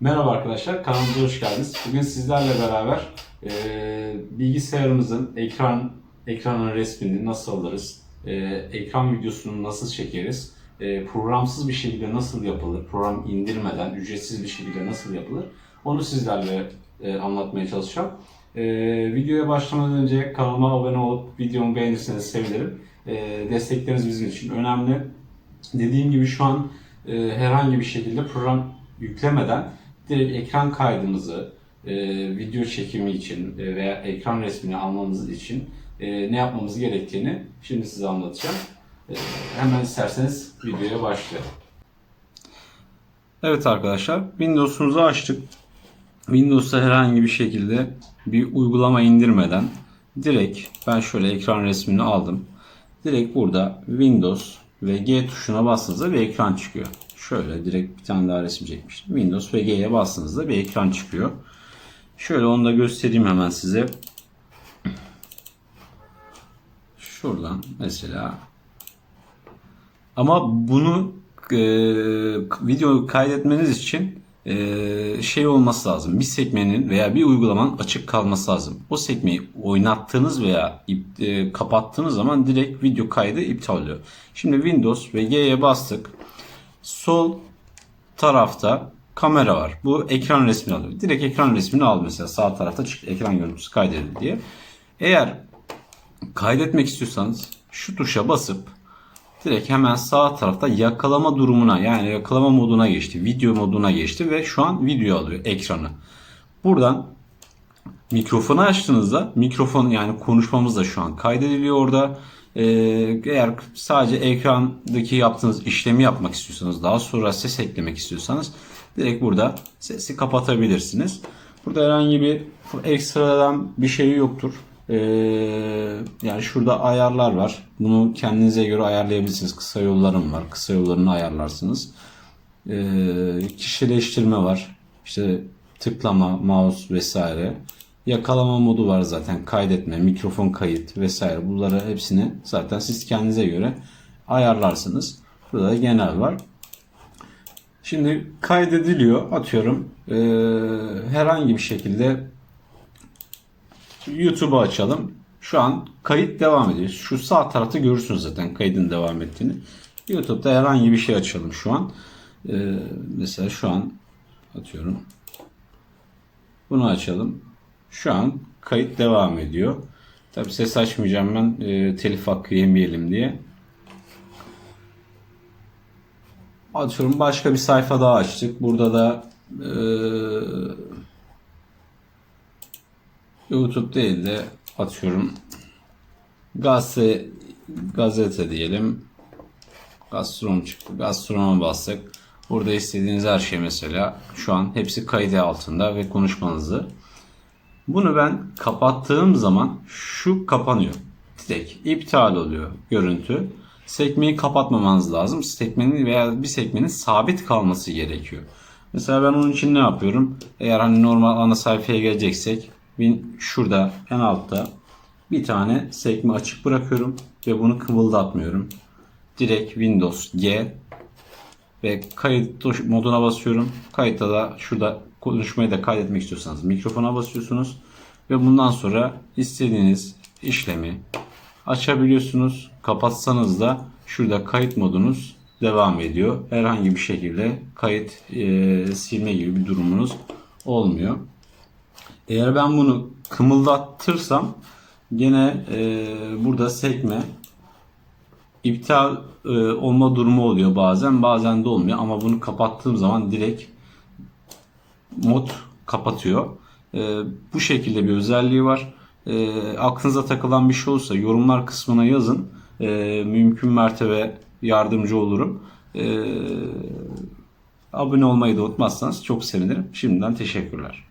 Merhaba arkadaşlar, kanalımıza hoş geldiniz. Bugün sizlerle beraber e, bilgisayarımızın ekran ekranın resmini nasıl alırız, e, ekran videosunu nasıl çekeriz, e, programsız bir şekilde nasıl yapılır, program indirmeden ücretsiz bir şekilde nasıl yapılır, onu sizlerle e, anlatmaya çalışacağım. E, videoya başlamadan önce kanalıma abone olup videomu beğenirseniz sevinirim. E, destekleriniz bizim için önemli. Dediğim gibi şu an e, herhangi bir şekilde program yüklemeden direkt ekran kaydımızı e, video çekimi için e, veya ekran resmini almamız için e, ne yapmamız gerektiğini şimdi size anlatacağım. E, hemen isterseniz videoya başlayalım. Evet arkadaşlar Windows'umuzu açtık. Windows'ta herhangi bir şekilde bir uygulama indirmeden direkt ben şöyle ekran resmini aldım. Direkt burada Windows ve G tuşuna bastığınızda bir ekran çıkıyor. Şöyle direkt bir tane daha resim çekmiştim. Windows ve G'ye bastığınızda bir ekran çıkıyor. Şöyle onu da göstereyim hemen size. Şuradan mesela. Ama bunu e, video kaydetmeniz için e, şey olması lazım. Bir sekmenin veya bir uygulamanın açık kalması lazım. O sekmeyi oynattığınız veya e, kapattığınız zaman direkt video kaydı iptal oluyor. Şimdi Windows ve G'ye bastık. Sol tarafta kamera var. Bu ekran resmini alıyor. Direkt ekran resmini al mesela sağ tarafta çık ekran görüntüsü kaydedildi diye. Eğer kaydetmek istiyorsanız şu tuşa basıp direkt hemen sağ tarafta yakalama durumuna yani yakalama moduna geçti. Video moduna geçti ve şu an video alıyor ekranı. Buradan mikrofonu açtığınızda mikrofon yani konuşmamız da şu an kaydediliyor orada. Ee, eğer sadece ekrandaki yaptığınız işlemi yapmak istiyorsanız daha sonra ses eklemek istiyorsanız direkt burada sesi kapatabilirsiniz. Burada herhangi bir ekstradan bir şey yoktur. Ee, yani şurada ayarlar var. Bunu kendinize göre ayarlayabilirsiniz. Kısa yollarım var. Kısa yollarını ayarlarsınız. Ee, kişileştirme var. İşte tıklama, mouse vesaire. Yakalama modu var zaten. Kaydetme, mikrofon kayıt vesaire. Bunları hepsini zaten siz kendinize göre ayarlarsınız. Burada da genel var. Şimdi kaydediliyor. Atıyorum. Ee, herhangi bir şekilde YouTube'u açalım. Şu an kayıt devam ediyor. Şu sağ tarafta görürsünüz zaten kaydın devam ettiğini. YouTube'da herhangi bir şey açalım şu an. Ee, mesela şu an atıyorum. Bunu açalım. Şu an kayıt devam ediyor. Tabi ses açmayacağım ben e, telif hakkı yemeyelim diye. Atıyorum başka bir sayfa daha açtık. Burada da e, YouTube değil de atıyorum gazete gazete diyelim. Gastron çıktı. Gastronoma bastık. Burada istediğiniz her şey mesela şu an hepsi kaydı altında ve konuşmanızı. Bunu ben kapattığım zaman şu kapanıyor. Direkt iptal oluyor görüntü. Sekmeyi kapatmamanız lazım. Sekmenin veya bir sekmenin sabit kalması gerekiyor. Mesela ben onun için ne yapıyorum? Eğer hani normal ana sayfaya geleceksek bin- şurada en altta bir tane sekme açık bırakıyorum ve bunu kıvıldatmıyorum. Direkt Windows G ve kayıt moduna basıyorum. Kayıtta da şurada konuşmayı da kaydetmek istiyorsanız mikrofona basıyorsunuz ve bundan sonra istediğiniz işlemi açabiliyorsunuz. Kapatsanız da şurada kayıt modunuz devam ediyor. Herhangi bir şekilde kayıt e, silme gibi bir durumunuz olmuyor. Eğer ben bunu kımıldattırsam gene e, burada sekme iptal e, olma durumu oluyor bazen bazen de olmuyor ama bunu kapattığım zaman direkt mod kapatıyor. E, bu şekilde bir özelliği var. E, aklınıza takılan bir şey olursa yorumlar kısmına yazın. E, mümkün mertebe yardımcı olurum. E, abone olmayı da unutmazsanız çok sevinirim. Şimdiden teşekkürler.